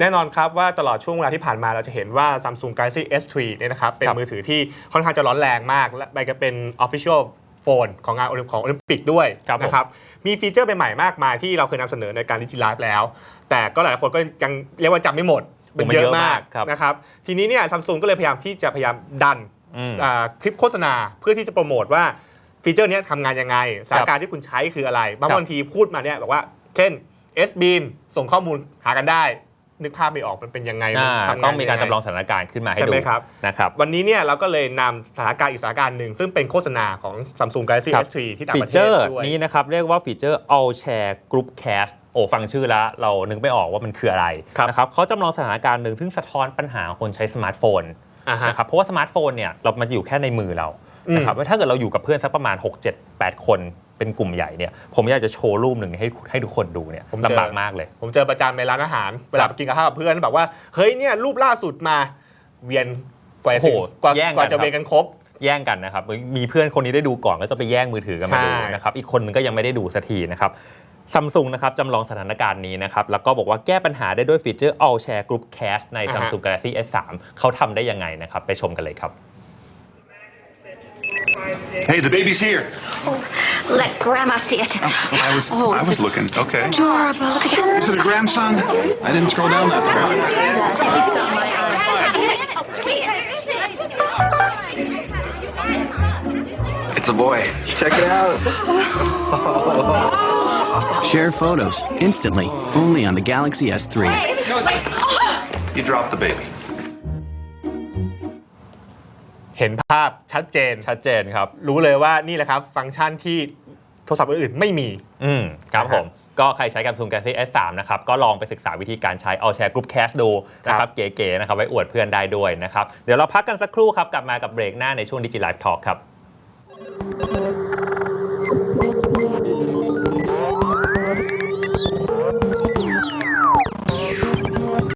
แน่นอนครับว่าตลอดช่วงเวลาที่ผ่านมาเราจะเห็นว่า Samsung Galaxy S3 เนี่ยนะครับเป็นครับมือถือที่ค่อนข้างจะร้อนแรงมาก และไปก็เป็น Official Phone ของงานโอลิมของโอลิมปิกด้วยครับผมนะครับ มีฟีเจอร์ใหม่ๆมากมายที่เราเคยนำเสนอในการดิจิไลฟ์แล้ว แต่ก็หลายคนก็ยังเรียกว่าจำไม่หมดเป็นเยอะมากครับนะครับ ทีนี้เนี่ยซัมซุงก็เลยพยายามที่จะพยายามดันอืมอ่าคลิปโฆษณาเพื่อที่จะโปรโมทว่าฟีเจอร์เนี้ยทำงานยังไง สถานการณ์ที่คุณใช้คืออะไร บางครับบางทีพูดมาเนี่ยบอกว่า เช่น S Beam ส่งข้อมูลหากันได้ นึกภาพไม่ออกมันเป็นยังไงมันอ่าทำงานต้องมีการยัไจำลองสถานการณ์ขึ้นมาให้ใช่ดูไหมครับนะครับ วันนี้เนี่ยเราก็เลยนำสถานการณ์อีกสถานการณ์หนึ่ง ซึ่งเป็นโฆษณาของ Samsung Galaxy ครับ S3 ที่ต่างฟีประเทเจอศร์ด้วยนี้นะครับเรียกว่าฟีเจอร์ all share group cast โอ้ฟังชื่อแล้วเรานึกไม่ออกว่ามันคืออะไรครับนะครับเขาจำลองสถานการณ์หนึ่งซึ่งสะท้อนปัญหาของคนใช้สมาร์ทโฟนอ่าฮะนะครับเพราะว่าสมาร์ทโฟนเนี่ยเรามันอยู่แค่ในมือเราอืมนะครับว่าถ้าเกิดเราอยู่กับเพื่อนสักประมาณ 6 7 8 คน เป็นกลุ่มใหญ่เนี่ยผมอยากจะโชว์รูปหนึ่งให้ให้ทุกคนดูเนี่ยผมเจอ ลำบากมากเลย ผมเจอประจำในร้านอาหาร เวลาไปกินกับข้าวกับเพื่อนแบบว่า เฮ้ยเนี่ยรูปล่าสุดมา เวียนกว่าจะถึงโอ้โหกว่าแย่งกันกว่าจะครับเวียนกันครบ แย่งกันนะครับ มีเพื่อนคนนี้ได้ดูก่อนก็ต้องไปแย่งมือถือกันมาดูใช่ นะครับ อีกคนนึงก็ยังไม่ได้ดูสักทีนะครับซัมซุงนะครับจำลองสถานการณ์นี้นะครับ แล้วก็บอกว่าแก้ปัญหาได้ด้วยฟีเจอร์ All Share Group Cache ใน Samsung Galaxy S3 เขาทำได้ยังไงนะครับ ไปชมกันเลยครับ Hey, the baby's here. Oh, let Grandma see it. Oh, I was Oh, I was looking. Okay. Adorable. Look at Is it a grandson? I didn't scroll down that far. It's a boy. Check it out. Share photos instantly, only on the Galaxy S3. You dropped the baby. เห็นภาพชัดเจน ชัดเจนครับ รู้เลยว่านี่แหละครับฟังก์ชันที่โทรศัพท์อื่นๆไม่มี อืมครับนะฮะผมก็ใครใช้ Samsung Galaxy S3 นะครับ ก็ลองไปศึกษาวิธีการใช้ All Share Group Cache ดูนะครับเก๋ๆนะครับไว้อวดเพื่อนได้ด้วยนะครับ เดี๋ยวเราพักกันสักครู่ครับ กลับมากับเบรกหน้าในช่วง Digi Live Talk ครับ